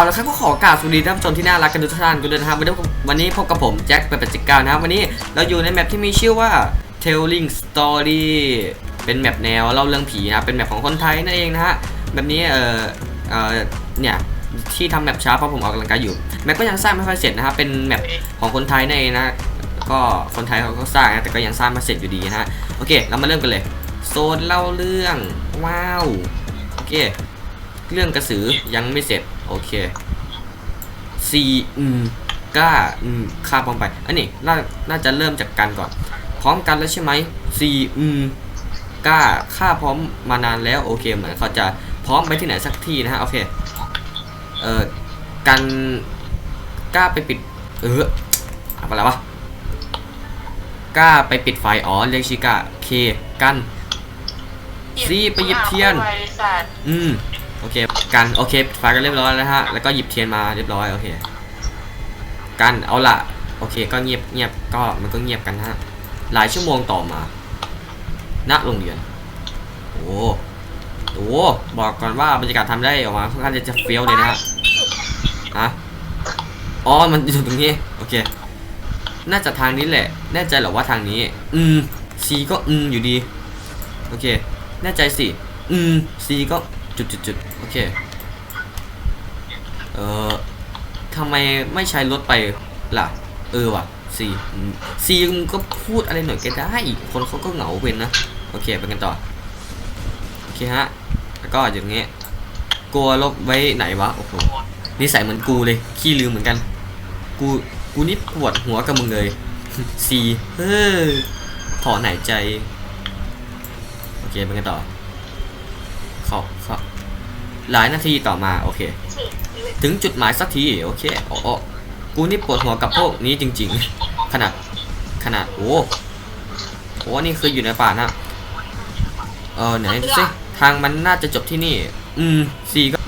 เอาละครับก็ขอกาบสวัสดีท่านผู้ชมที่น่ารักกันทุกท่านกันด้วยนะครับวันนี้พบกับผมแจ็คเป็นปัจจิกานะครับวันนี้เราอยู่ในแมปที่มีชื่อว่า Telling Story เป็นแมปแนวเล่าเรื่องผีนะเป็นแมปของคนไทยนั่นเองนะฮะแบบนี้เออเออเนี่ยที่ทำแมปช้าเพราะผมออกกำลังกายอยู่แมปก็ยังสร้างไม่ค่อยเสร็จนะครับเป็นแมปของคนไทยนั่นเองนะก็คนไทยเขาก็สร้างนะแต่ก็ยังสร้างไมาเสร็จอยู่ดีนะฮะโอเค เรามาเริ่มกันเลยโซนเล่าเรื่องว้าวโอเคเรื่องกระสือยังไม่เสร็จ โอเคซีอืมก้าอืมค่าพร้อมไป อันนี้น่าน่าจะเริ่มจากกันก่อน พร้อมกันแล้วใช่ไหมซีอืมก้าค่าพร้อมมานานแล้วโอเคเหมือนเขาจะพร้อมไปที่ไหนสักที่นะฮะโอเคเอ่อกันกล้าไปปิด เอออะไรวะกล้าไปปิดไฟอ๋อเรียกชิก้าเคกันซีไปหยิบเทียนบริษัทอืม โอเคกันโอเคไฟกันเรียบร้อยแล้วฮะแล้วก็หยิบเทียนมาเรียบร้อยโอเคกันเอาละโอเคก็เงียบเงียบก็มันก็เงียบกันฮะหลายชั่วโมงต่อมาณโรงเรียนโอ้โหบอกก่อนว่าบรรยากาศทำได้ออกมาค่อนข้างจะเฟี้ยวเลยนะฮะฮะอ๋อมันอยู่ตรงนี้โอเค น่าจะทางนี้แหละ แน่ใจหรอว่าทางนี้ อืมซีก็อืมอยู่ดี โอเค แน่ใจสิ อืมซีก็ จุดจุดจุดโอเค เอ่อทำไมไม่ใช้รถไปล่ะ เออว่ะซีซีมึงก็พูดอะไรหน่อยก็ได้ คนเขาก็เหงาเว้นนะ โอเค ไปกันต่อ โอเคฮะ แล้วก็อย่างเงี้ยกลัวลบไว้ไหนวะ โอ้โหนิสัยเหมือนกูเลย ขี้ลืมเหมือนกัน กู กูนี่ปวดหัวกับมึงเลยซีเฮ้ยถอนหายใจ โอเค ไปกันต่อ หลายนาทีต่อมาโอเค ถึงจุดหมายสักทีโอเคโอ้โอ้กูนี่ปวดหัวกับพวกนี้จริง ๆ ขนาดขนาดโอ้โหนี่คืออยู่ในป่านะเออไหนดูสิทางมันน่าจะจบที่นี่ อืมสี่ก็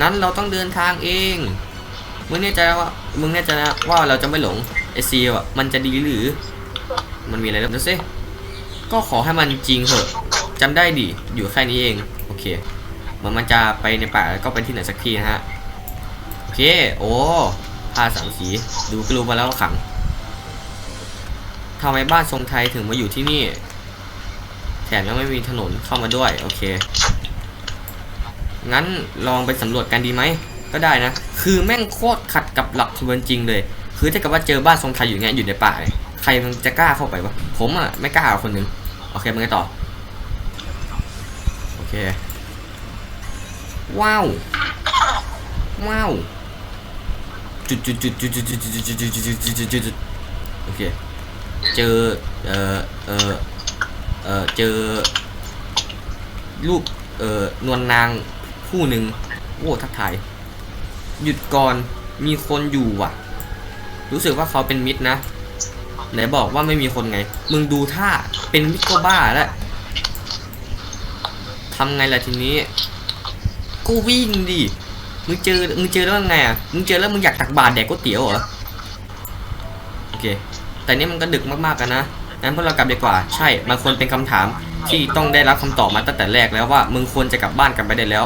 งั้นเราต้องเดินทางเองมึงแน่ใจว่ามึงแน่ใจนะว่าเราจะไม่หลงไอซีอะมันจะดีหรือ มันมีอะไรแล้วดูสิก็ขอให้มันจริงเถอะจำได้ดิอยู่แค่นี้เอง โอเค เหมันมันจะไปในป่าแล้วก็ไปที่ไหนสักทีนะฮะโอเคโอ้ผ้าสามสีดูกรูมาแล้วขังทำไมบ้านทรงไทยถึงมาอยู่ที่นี่ แถมยังไม่มีถนนเข้ามาด้วย โอเค งั้นลองไปสำรวจกันดีไหม ก็ได้นะ คือแม่งโคตรขัดกับหลักความจริงเลย คือถ้าเกิดว่าเจอบ้านทรงไทยอยู่เงี้ยอยู่ในป่าเนี่ยใครมันจะกล้าเข้าไปวะ ผมอะไม่กล้าเอาคนหนึ่งโอเคมันไงต่อ โอเค ว้าวว้าวจุดจุดจุดจุดจุดจุดจุดจุดจุดจุดจุดจุดจุดจุดโอเคเจอเอ่อเอ่อเอ่อเจอลูกเอ่อนวลนางคู่หนึ่งโอ้ทักทายหยุดก่อนมีคนอยู่ว่ะ รู้สึกว่าเขาเป็นมิตรนะไหนบอกว่าไม่มีคนไง มึงดูท่าเป็นมิตรก็บ้าแล้วทำไงล่ะทีนี้ กูวิ่งดิ มึงเจอ มึงเจอแล้วไงอะ มึงเจอแล้วมึงอยากตักบาตรแดกก๋วยเตี๋ยวเหรอ โอเค แต่นี่มันก็ดึกมากๆกันนะ งั้นพวกเรากลับดีกว่า ใช่ มันควรเป็นคำถามที่ต้องได้รับคำตอบมาตั้งแต่แรกแล้วว่า มึงควรจะกลับบ้านกันไปได้แล้ว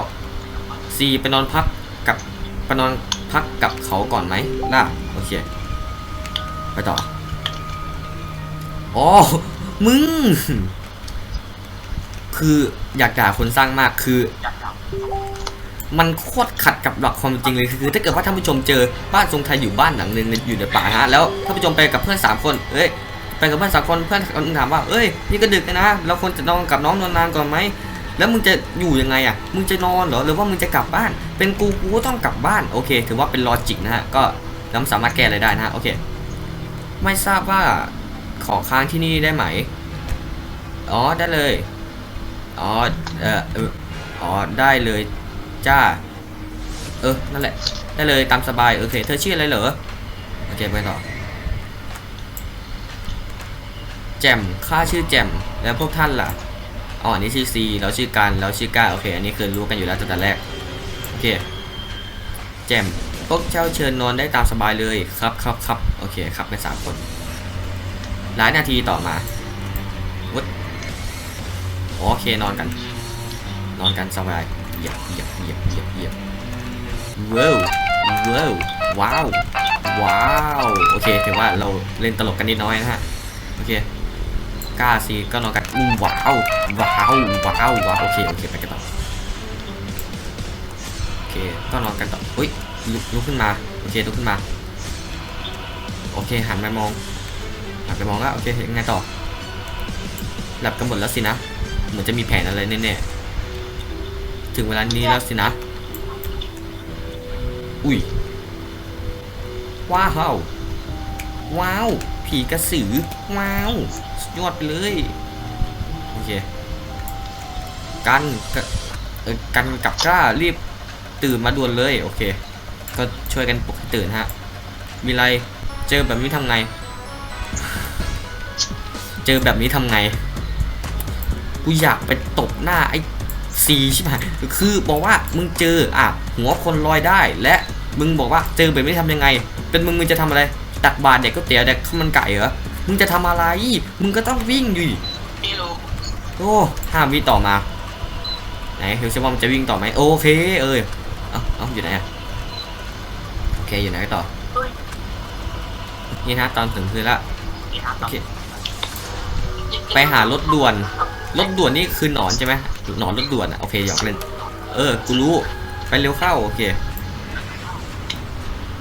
ซีไปนอนพักกับไปนอนพักกับเขาก่อนไหมล่ะ โอเค ไปต่อ อ๋อ มึง คืออยากด่าคนสร้างมากคือ มันโคตรขัดกับหลักความจริงเลยคือถ้าเกิดว่าท่านผู้ชมเจอบ้านทรงไทยอยู่บ้านหลังหนึ่งอยู่ในป่าฮะแล้วท่านผู้ชมไปกับเพื่อนสามคนเอ้ยไปกับเพื่อนสามคนเพื่อนคนถามว่าเอ้ยนี่ก็ดึกแล้วนะเราควรจะนอนกับน้องนอนนานก่อนไหมแล้วมึงจะอยู่ยังไงอะ มึงจะนอนเหรอ หรือว่ามึงจะกลับบ้าน เป็นกูกูต้องกลับบ้าน โอเค ถือว่าเป็นลอจิกนะฮะ ก็เราสามารถแก้อะไรได้นะฮะ โอเค ไม่ทราบว่าขอค้างที่นี่ได้ไหม อ๋อ ได้เลย อ๋อ เออเอออ๋อ ได้เลย จ้า เออ นั่นแหละ ได้เลยตามสบาย โอเค เธอชื่ออะไรเหรอ โอเค ไปต่อ แจมข้าชื่อแจมแล้วพวกท่านล่ะ อ๋ออันนี้ชื่อซีเราชื่อการเราชื่อก้า โอเค อันนี้คือรู้กันอยู่แล้วตั้งแต่แรก โอเค แจมพวกเจ้าเชิญนอนได้ตามสบายเลย ครับครับครับโอเค ครับเป็นสามคน หลายนาทีต่อมาวุฒโอเคนอนกัน นอนกันสบาย ยียบเหยียบเหยียบเหยียบเหยียบว้าวว้าวว้าวว้าวโอเคถือว่าเราเล่นตลกกันนิดน้อยนะฮะโอเคกล้าซีก็นอนกันอู้ว้าวว้าวว้าวว้าวโอเคโอเคไปกันต่อโอเคก็นอนกันต่ออุ้ยลุกลุกขึ้นมาโอเคลุกขึ้นมา โอเคหันมามองหันไปมองแล้วโอเคยังไงต่อหลับกันหมดแล้วสินะเหมือนจะมีแผนอะไรแน่ๆ ถึงเวลานี้แล้วสินะ อุ้ย ว้าวว้าว ผีกระสือ ว้าว สุดยอดไปเลย โอเค กันกะเออกันกับกล้ารีบตื่นมาด่วนเลย โอเค ก็ช่วยกันปลุกให้ตื่นฮะ มีอะไร เจอแบบนี้ทำไง เจอแบบนี้ทำไง กูอยากไปตบหน้าไอ้ ซีใช่ไหมคือบอกว่ามึงเจออะหัวคนลอยได้ และมึงบอกว่าเจอแบบนี้ทำยังไง เป็นมึงมึงจะทำอะไรตักบาตรเด็กก็เตี๋ยวเด็กข้าวมันไก่เหรอมึงจะทำอะไร มึงก็ต้องวิ่งดิไม่รู้โอ้ห้ามวิ่งต่อมาไหนเฮลเซว่ามันจะวิ่งต่อไหมโอเคเอ้ยเอ้าเอ้าอยู่ไหนอะโอเคอยู่ไหนต่อเฮ้ยนี่นะตอนถึงคืนละนี่ครับโอเคไปหารถด่วน รถด่วนนี่คือหนอนใช่ไหมหนอนรถด่วนอะโอเคหยอกเล่น เออ กูรู้ ไปเร็วเข้า โอเค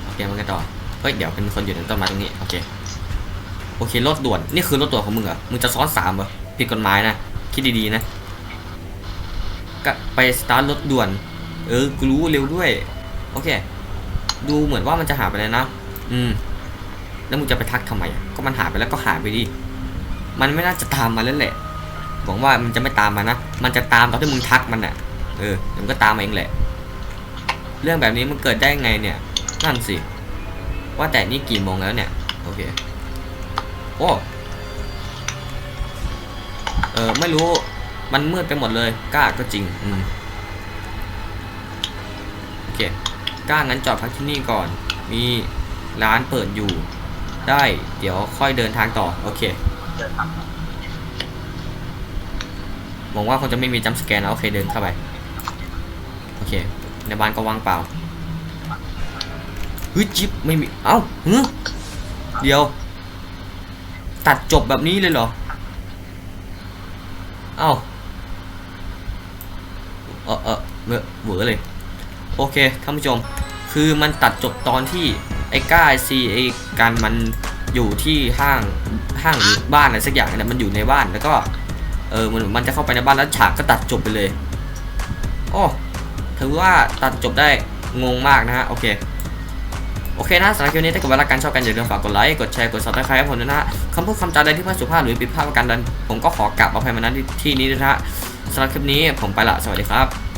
โอเค มันกันต่อ เฮ้ย เดี๋ยวเป็นคนอยู่ในต้นไม้ตรงนี้ โอเค โอเค รถด่วน นี่คือรถด่วนของมึงเหรอ มึงจะซ้อนสามเหรอ ผิดกฎหมายนะ คิดดีๆนะ ก็ไปสตาร์ทรถด่วน เออ กูรู้เร็วด้วย โอเค ดูเหมือนว่ามันจะหายไปแล้วนะ อืม แล้วมึงจะไปทักทำไม ก็มันหายไปแล้วก็หายไปดิ มันไม่น่าจะตามมาแล้วแหละ หวังว่ามันจะไม่ตามมานะ มันจะตามตอนที่มึงทักมันน่ะ เออมันก็ตามมาเองแหละ เรื่องแบบนี้มันเกิดได้ไงเนี่ย นั่นสิ ว่าแต่นี่กี่โมงแล้วเนี่ย โอเค โอ้ เออไม่รู้ มันมืดไปหมดเลย กล้าก็จริง อืม โอเค กล้างั้นจอดพักที่นี่ก่อน มีร้านเปิดอยู่ ได้ เดี๋ยวค่อยเดินทางต่อ โอเค เดินครับ หวังว่าคงจะไม่มีจัมสแกนแล้วโอเคเดินเข้าไป โอเค ในบ้านก็ว่างเปล่าเฮ้ยจิ๊บไม่มี เอ้าฮึเดี๋ยว ตัดจบแบบนี้เลยเหรอ เอ้า เออเออเวอเวอเลย โอเคท่านผู้ชม คือมันตัดจบตอนที่ไอ้ก้าซีไอ้การมันอยู่ที่ห้างห้างหรือบ้านอะไรสักอย่างเนี่ยมันอยู่ในบ้านแล้วก็ เออมันมันจะเข้าไปในบ้านแล้วฉากก็ตัดจบไปเลยโอ้ถือว่าตัดจบได้งงมากนะฮะโอเคโอเคนะสำหรับคลิปนี้ถ้าเกิดว่ารักกันชอบกันอย่าลืมฝากกดไลค์กดแชร์กดซับสไครต์ให้ผมด้วยนะฮะคำพูดคำจาใดที่ไม่สุภาพหรือผิดพลาดประการใดผมก็ขอกลับอภัยมาณที่นี้ด้วยนะฮะสำหรับคลิปนี้ผมไปละสวัสดีครับ